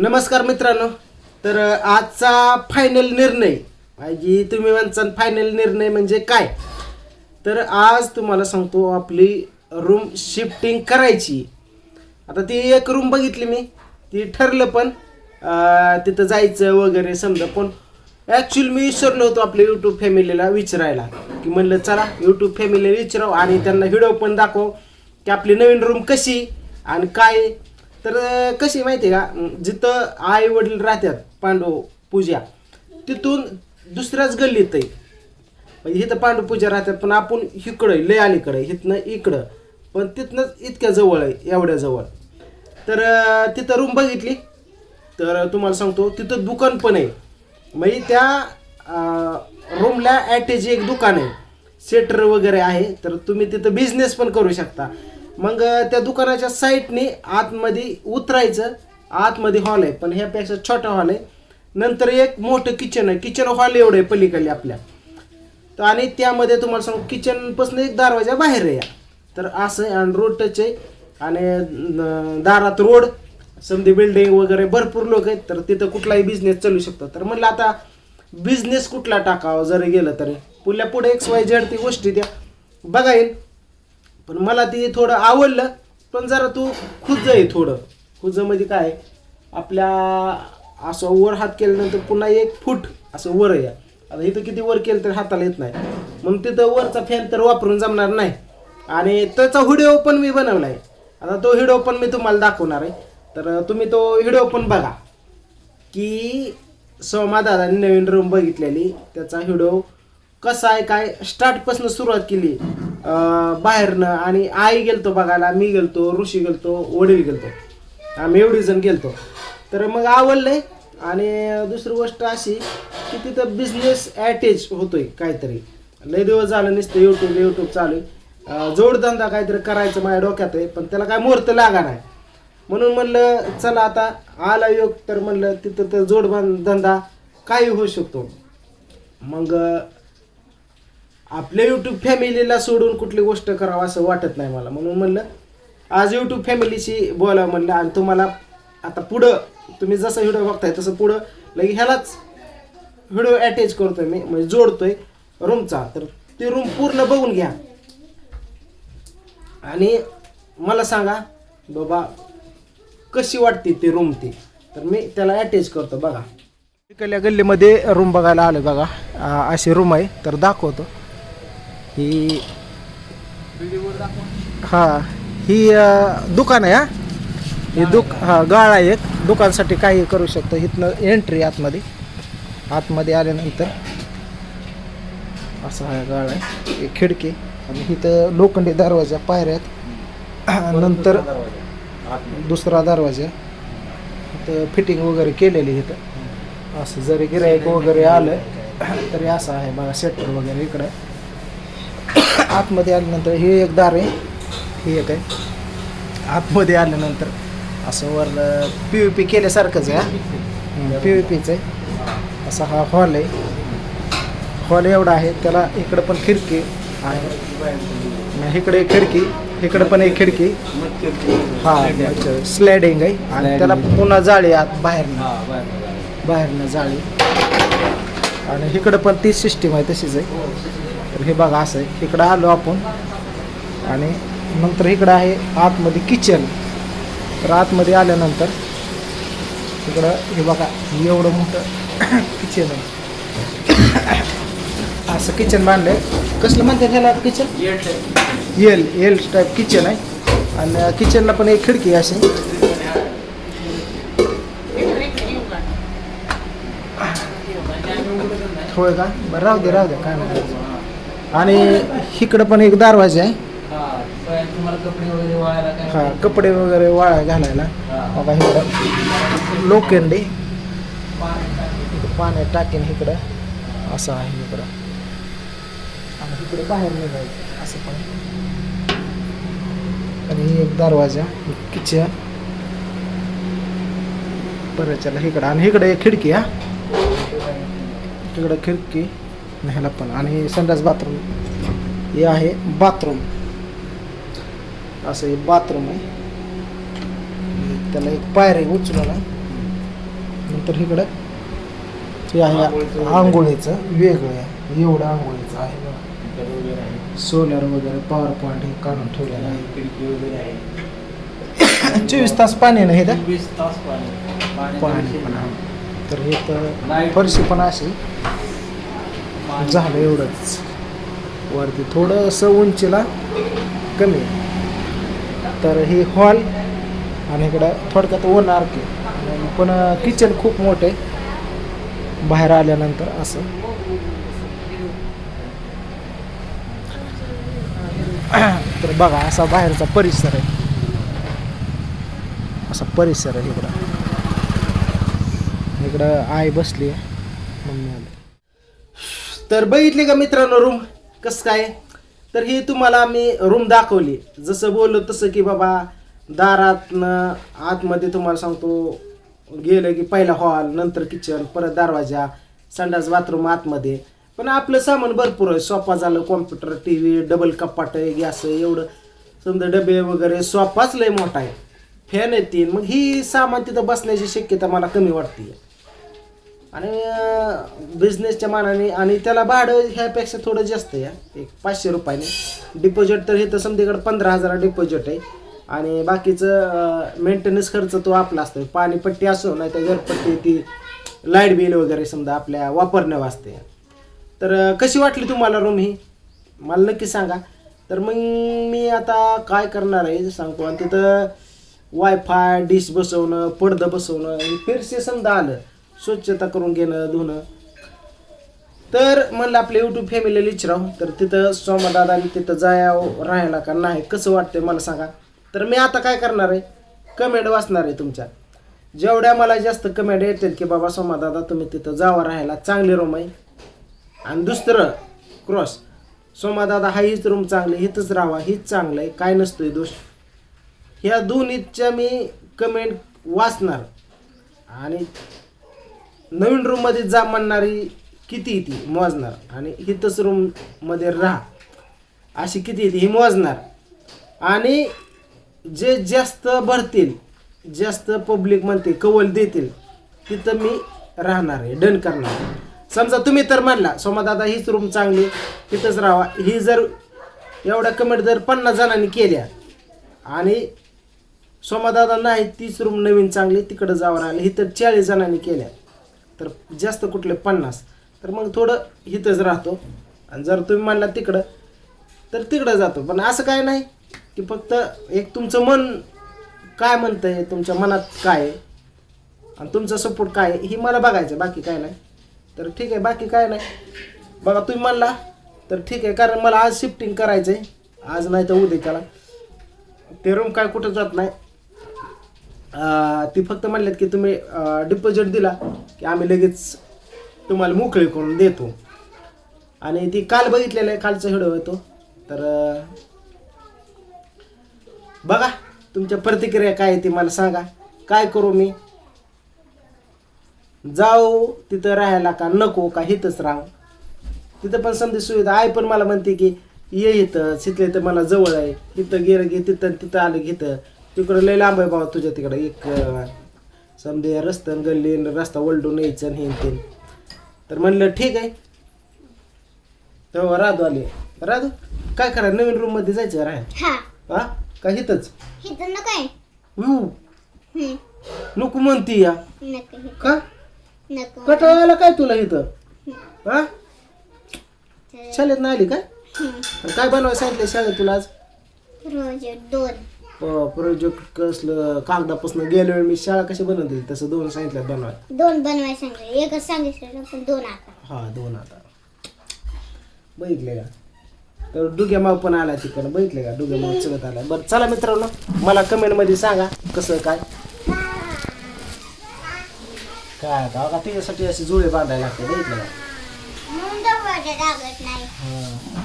नमस्कार मित्रांनो. तर आजचा फायनल निर्णय. म्हणजे तुम्ही म्हणता फायनल निर्णय म्हणजे काय? तर आज तुम्हाला सांगतो आपली रूम शिफ्टिंग करायची. आता ती एक रूम बघितली मी. ती ठरलं पण तिथं जायचं वगैरे समजा. पण ॲक्च्युली मी विसरलो होतो आपल्या यूट्यूब फॅमिलीला विचारायला. की म्हणलं चला यूट्यूब फॅमिलीला विचारावं आणि त्यांना व्हिडिओ पण दाखव की आपली नवीन रूम कशी आणि काय तर कशी माहिती आहे का? जिथं आई वडील राहतात पांडव पूजा तिथून दुसऱ्याच गल्लीत आहे म्हणजे इथं पांडव पूजा राहतात पण आपण इकडं लय अलीकडे इथनं इकडं पण तिथनंच इतक्या जवळ आहे एवढ्या जवळ. तर तिथं रूम बघितली. तर तुम्हाला सांगतो तिथं दुकान पण आहे. म्हणजे त्या रूमला ॲटेज एक दुकान आहे. सेटर वगैरे आहे तर तुम्ही तिथं बिझनेस पण करू शकता. मग त्या दुकानाच्या साईडने आतमध्ये उतरायचं. आतमध्ये हॉल आहे पण ह्यापेक्षा छोटा हॉल आहे. नंतर एक मोठं किचन आहे. किचन हॉल एवढं आहे पलीकडे आपल्या. तर आणि त्यामध्ये तुम्हाला सांगू किचनपासून एक दरवाजा बाहेर आहे तर असं आहे आणि रोड टच आहे. आणि दारात रोड समधी बिल्डिंग वगैरे भरपूर लोक आहेत. तर तिथं कुठलाही बिझनेस चालू शकतो. तर म्हणलं आता बिझनेस कुठला टाकावा जरी गेलं तरी. पुढल्या पुढे एक्स वाय झेड ती गोष्टी त्या. बघा येईल. पण मला ते थोडं आवडलं पण जरा तू खुज आहे थोडं. खुज म्हणजे काय आपल्या असं वर हात केल्यानंतर पुन्हा एक फूट असं वर या. आता इथं किती वर केलं तर हाताला येत नाही. मग तिथं वरचा फॅन तर वापरून जमणार नाही. आणि त्याचा व्हिडिओ पण मी बनवला आहे आता तो व्हिडिओ पण मी तुम्हाला दाखवणार आहे. तर तुम्ही तो व्हिडिओ पण बघा. की सोमा दादाने नवीन रूम बघितलेली. त्याचा व्हिडिओ कसा आहे काय स्टार्टपासून सुरुवात केली. बाहेरनं आणि आई गेलतो बघायला मी गेलतो ऋषी गेलतो वडील गेलतो. आम्ही एवढी जण गेलतो. तर मग आवडलंय आणि दुसरी गोष्ट अशी की तिथं बिझनेस ॲटेच होतोय काहीतरी. लय दिवस झालं नसतं यूट्यूब यूट्यूब चालू आहे. जोडधंदा काहीतरी करायचं माझ्या डोक्यात आहे पण त्याला काय मुहूर्त लागा नाही म्हणून म्हणलं चला आता आला योग तर म्हणलं तिथं तर जोडबांध धंदा काही होऊ शकतो. मग आपल्या यूट्यूब फॅमिलीला सोडून कुठली गोष्ट करावं असं वाटत नाही मला. म्हणून म्हणलं आज यूट्यूब फॅमिलीशी बोलावं म्हणलं आणि तुम्हाला आता पुढं तुम्ही जसं व्हिडिओ बघताय तसं पुढं लगे ह्यालाच व्हिडिओ अटॅच करतोय मी म्हणजे जोडतोय रूमचा तर ते रूम पूर्ण बघून घ्या. आणि मला सांगा बाबा कशी वाटते ती रूम ती? तर मी त्याला अटॅच करतो बघा. इकडल्या गल्लीमध्ये रूम बघायला आलो बघा. असे अशी रूम आहे. तर दाखवतो. ही हा ही दुकान आहे हा? ही दुक हा गाळा आहे एक. दुकानसाठी काही करू शकतो. इथनं एंट्री आतमध्ये. आतमध्ये आल्यानंतर असा हा गाळा आहे. खिडकी. आणि इथं लोखंडी दरवाजा पायऱ्यात नंतर दुसरा दरवाजा. इथं फिटिंग वगैरे केलेली इथं. असं जरी गिराईक वगैरे आलं तरी असं आहे बघा सेटर वगैरे इकडं. आतमध्ये आल्यानंतर हे एक दार आहे. ही एक आहे. आतमध्ये आल्यानंतर असं वर पी व्ही पी केल्यासारखंच आहे पी व्ही पीचं आहे. असा हा हॉल आहे. हॉल एवढा आहे त्याला इकडं पण खिडकी आहे. इकडे एक खिडकी इकडं पण एक खिडकी. हा स्लायडिंग आहे. आणि त्याला पुन्हा जाळी आत बाहेरनं. बाहेरनं जाळी. आणि इकडं पण तीच सिस्टीम आहे तशीच आहे. तर हे बघा असं आहे. इकडं आलो आपण. आणि नंतर इकडं आहे आतमध्ये किचन तर आतमध्ये आल्यानंतर इकडं हे बघा एवढं मोठं किचन आहे. असं किचन बांधलंय. कसलं म्हणते त्याला kitchen L L type kitchen आहे. आणि किचनला पण एक खिडकी असे होय का? बरं राहू दे राहू दे. काय नाही आणि इकडं पण एक दरवाजा आहे. हा कपडे वगैरे वाळा घालायला. बघा इकडं. लोखंडी. पाण्यात टाकेन इकडं. असं आहे इकडं. आणि इकडे बाहेर निघायचं असं पण. आणि ही एक दरवाजा किचन परत चला इकडं. आणि इकडे एक खिडकी हा. इकडं खिडकी. ह्याला पण. आणि संडास बाथरूम. हे आहे बाथरूम. असं हे बाथरूम आहे. त्याला एक पायरी उचलून आहे नंतर इकडं हे आहे आंघोळीचं वेगळं आहे. एवढं आंघोळीचं आहे. सोलर वगैरे पॉवर पॉईंट हे काढून ठेवलेलं आहे. चोवीस तास पाणी नाही इथं पाणी. पण. तर हे तर फरशी पण अशी. झालं एवढंच. वरती थोडंसं उंचीला कमी आहे. तर हे हॉल आणि इकडं थोडक्यात वन की. पण किचन खूप मोठं. आहे बाहेर आल्यानंतर असं. तर बघा असा बाहेरचा परिसर आहे. असा परिसर आहे इकडं. इकडं आई बसली आहे. मम्मी आली. तर बघितले का मित्रांनो रूम कसं काय? तर ही तुम्हाला मी रूम दाखवली. जसं बोललो तसं की बाबा दारातनं आतमध्ये तुम्हाला सांगतो गेलं की पहिला हॉल नंतर किचन परत दरवाजा संडास बाथरूम आतमध्ये. पण आपलं सामान भरपूर आहे. सोफा झालं कॉम्प्युटर टी व्ही डबल कपाट आहे गॅस आहे एवढं. समजा डबे वगैरे सोफाच लय मोठा आहे. फॅन आहे तीन. मग ही सामान तिथं बसण्याची शक्यता मला कमी वाटते आणि बिझनेसच्या मानाने आणि त्याला भाडं ह्यापेक्षा थोडं जास्त आहे. एक पाचशे रुपयाने. डिपॉझिट तर हे तर समजेकडे पंधरा हजार डिपॉझिट आहे. आणि बाकीचं मेंटेनन्स खर्च तो आपला असतो पाणीपट्टी असो नाही तर घरपट्टी ती लाइट बिल वगैरे समजा आपल्या वापरण्या वाचते तर कशी वाटली तुम्हाला रूम ही? मला नक्की सांगा. तर मग मी आता काय करणार आहे सांगतो आणि तिथं वायफाय डिश बसवणं पडदं बसवणं हे फिरसे समजा आलं. स्वच्छता करून घेणं धुणं. तर म्हणलं आपल्या यूट्यूब फॅमिलीला विचारावं. तर तिथं सोमादादानी तिथं जायावं राहायला का नाही कसं वाटतंय मला सांगा. तर मी आता काय करणार आहे? कमेंट वाचणार आहे तुमच्या. जेवढ्या मला जास्त कमेंट येतील की बाबा सोमादादा तुम्ही तिथं जावा राहायला चांगली रूम आहे. आणि दुसरं क्रॉस सोमादादा हा हीच रूम चांगली हिथंच राहावा हीच चांगलं आहे काय नसतोय दोष. ह्या दोन्हीच्या मी कमेंट वाचणार. आणि नवीन रूममध्ये जा म्हणणारी किती येते? मोजणार. आणि हिथंच रूममध्ये राहा. अशी किती येते? ही मोजणार. आणि जे जास्त भरतील जास्त पब्लिक म्हणते कवल देतील तिथं मी राहणार आहे. डन करणार समजा तुम्ही तर म्हणला सोमादादा हीच रूम चांगली तिथंच राहा. ही जर एवढ्या कमेंट जर पन्नास जणांनी केल्या आणि सोमादादा नाही तीच रूम नवीन चांगली तिकडं जावं राहिलं ही तर चाळीस जणांनी केल्या. तर जास्त कुठले पन्नास. तर मग थोडं इथंच राहतो. आणि जर तुम्ही म्हणला तिकडं तर तिकडं जातो. पण असं काय नाही की फक्त एक तुमचं मन काय म्हणतंय तुमच्या मनात काय आहे? आणि तुमचा सपोर्ट काय आहे, ही मला बघायचं बाकी काय नाही. तर ठीक आहे बाकी काय नाही. बघा तुम्ही म्हणला तर ठीक आहे. कारण मला आज शिफ्टिंग करायचं आहे आज नाही तर उद्या त्याला ते रूम काय कुठं जात नाही. ती फक्त म्हणल्यात की तुम्ही डिपॉझिट दिला की आम्ही लगेच तुम्हाला मोकळी करून देतो. आणि ती काल बघितलेलं आहे कालचा व्हिडिओ येतो तर बघा तुमच्या प्रतिक्रिया काय आहे ती मला सांगा. काय करू मी? जाऊ तिथं राहायला का नको का इथंच राहू? तिथं पण समधी सुविधा आहे पण मला म्हणते की ये इथं तिथले तर मला जवळ आहे. तिथं गेलं की तिथं तिथं आलं की इथं तिकडं लय लांब आहे बाबा तुझ्या तिकडं. एक समजे रस्त्यान गल्ली रस्ता ओलडून यायचं आणि हे ते तर म्हणलं ठीक आहे. तेव्हा राधू आले. राधू काय करा नवीन रूममध्ये जायचं राहायला? हा. हा? का इथंच हिथं नको म्हणती या. नको हे, का? नको कटाळाला काय तुला इथं हा? शाळेत नाही आली काय? आणि काय बनवायला सांगितलं शाळेत तुला आज? रोज दोन. प्रोजेक्ट कसलं कागदापासून गेल्या वेळी मी शाळा कशी बनवते तसं दोन सांगितलं बनवाय दोन बनवायला सांगितलं. एकच सांगितलं पण दोन आता. हा दोन आता. बघितले का? तर डुग्या माव पण आला तिकडं. बघितले का? डुग्या माव चलत आला बरं चला मित्रांनो मला कमेंटमध्ये सांगा कसं काय? काय आता? बघा त्याच्यासाठी अशी जुळे बांधायला लागते बघितलं का? म्हणून दरवाजा लागत नाही. हा.